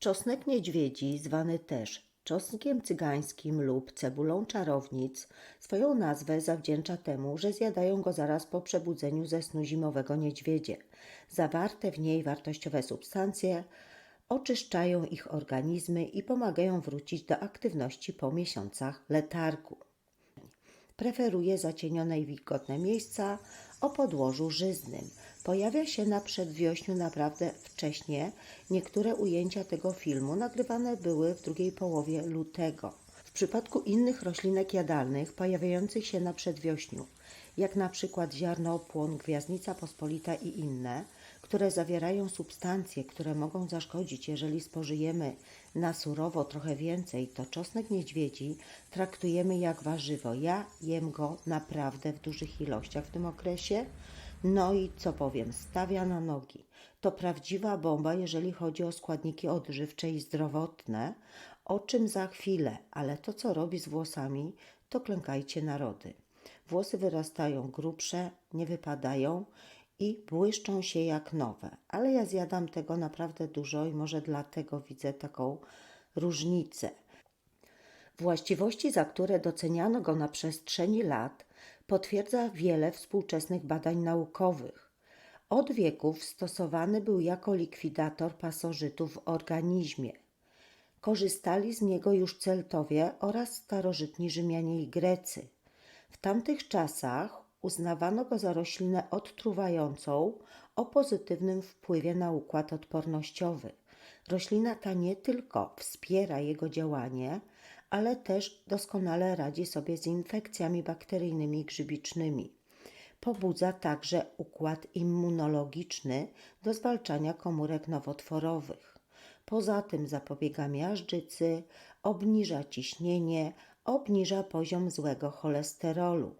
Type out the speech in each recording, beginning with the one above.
Czosnek niedźwiedzi, zwany też czosnkiem cygańskim lub cebulą czarownic, swoją nazwę zawdzięcza temu, że zjadają go zaraz po przebudzeniu ze snu zimowego niedźwiedzie. Zawarte w niej wartościowe substancje oczyszczają ich organizmy i pomagają wrócić do aktywności po miesiącach letargu. Preferuje zacienione i wilgotne miejsca o podłożu żyznym. Pojawia się na przedwiośniu naprawdę wcześnie. Niektóre ujęcia tego filmu nagrywane były w drugiej połowie lutego. W przypadku innych roślinek jadalnych pojawiających się na przedwiośniu, jak na przykład ziarnopłon, gwiazdnica pospolita i inne, które zawierają substancje, które mogą zaszkodzić, jeżeli spożyjemy na surowo trochę więcej, to czosnek niedźwiedzi traktujemy jak warzywo. Ja jem go naprawdę w dużych ilościach w tym okresie. No i co powiem, stawia na nogi. To prawdziwa bomba, jeżeli chodzi o składniki odżywcze i zdrowotne, o czym za chwilę, ale to co robi z włosami, to klękajcie narody. Włosy wyrastają grubsze, nie wypadają i błyszczą się jak nowe. Ale ja zjadam tego naprawdę dużo i może dlatego widzę taką różnicę. Właściwości, za które doceniano go na przestrzeni lat, potwierdza wiele współczesnych badań naukowych. Od wieków stosowany był jako likwidator pasożytów w organizmie. Korzystali z niego już Celtowie oraz starożytni Rzymianie i Grecy. W tamtych czasach uznawano go za roślinę odtruwającą o pozytywnym wpływie na układ odpornościowy. Roślina ta nie tylko wspiera jego działanie, ale też doskonale radzi sobie z infekcjami bakteryjnymi i grzybicznymi. Pobudza także układ immunologiczny do zwalczania komórek nowotworowych. Poza tym zapobiega miażdżycy, obniża ciśnienie, obniża poziom złego cholesterolu.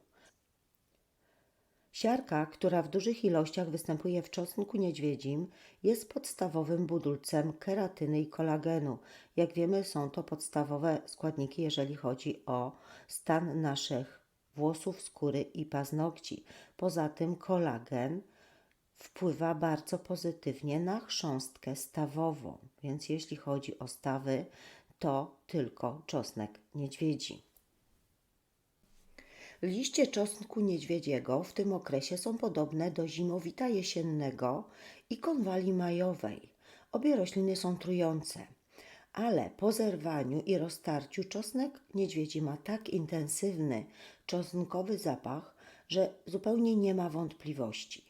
Siarka, która w dużych ilościach występuje w czosnku niedźwiedzim, jest podstawowym budulcem keratyny i kolagenu. Jak wiemy, są to podstawowe składniki, jeżeli chodzi o stan naszych włosów, skóry i paznokci. Poza tym kolagen wpływa bardzo pozytywnie na chrząstkę stawową, więc jeśli chodzi o stawy, to tylko czosnek niedźwiedzi. Liście czosnku niedźwiedziego w tym okresie są podobne do zimowita jesiennego i konwali majowej. Obie rośliny są trujące, ale po zerwaniu i roztarciu czosnek niedźwiedzi ma tak intensywny czosnkowy zapach, że zupełnie nie ma wątpliwości.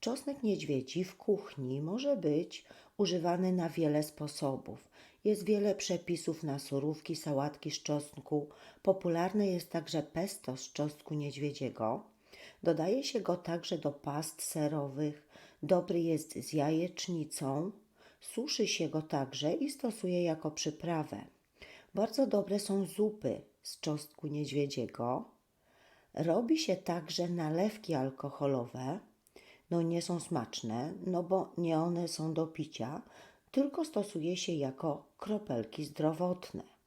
Czosnek niedźwiedzi w kuchni może być używany na wiele sposobów. Jest wiele przepisów na surówki, sałatki z czosnku. Popularne jest także pesto z czosnku niedźwiedziego. Dodaje się go także do past serowych. Dobry jest z jajecznicą. Suszy się go także i stosuje jako przyprawę. Bardzo dobre są zupy z czosnku niedźwiedziego. Robi się także nalewki alkoholowe no nie są smaczne, no bo nie one są do picia, tylko stosuje się jako kropelki zdrowotne.